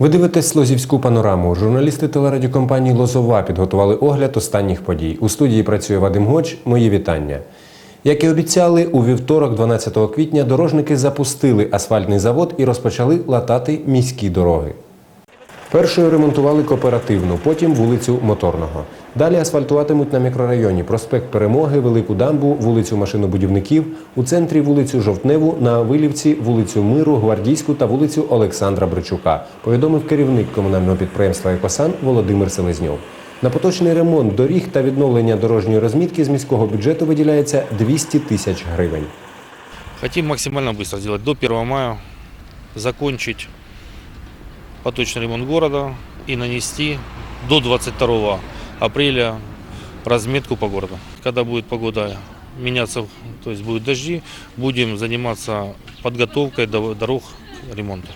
Ви дивитесь Лозівську панораму. Журналісти телерадіокомпанії Лозова підготували огляд останніх подій. У студії працює Вадим Гоч. Мої вітання. Як і обіцяли, у вівторок, 12 квітня, дорожники запустили асфальтний завод і розпочали латати міські дороги. Першою ремонтували кооперативну, потім вулицю Моторного. Далі асфальтуватимуть на мікрорайоні проспект Перемоги, Велику дамбу, вулицю машинобудівників, у центрі вулицю Жовтневу, на Вилівці, вулицю Миру, Гвардійську та вулицю Олександра Бричука, повідомив керівник комунального підприємства Екосан Володимир Селезньов. На поточний ремонт доріг та відновлення дорожньої розмітки з міського бюджету виділяється 200 тисяч гривень. Хотим максимально быстро сделать до 1 мая, закончить поточный ремонт города и нанести до 22 апреля разметку по городу. Когда будет погода меняться, то есть будут дожди, будем заниматься подготовкой до- дорог к ремонту.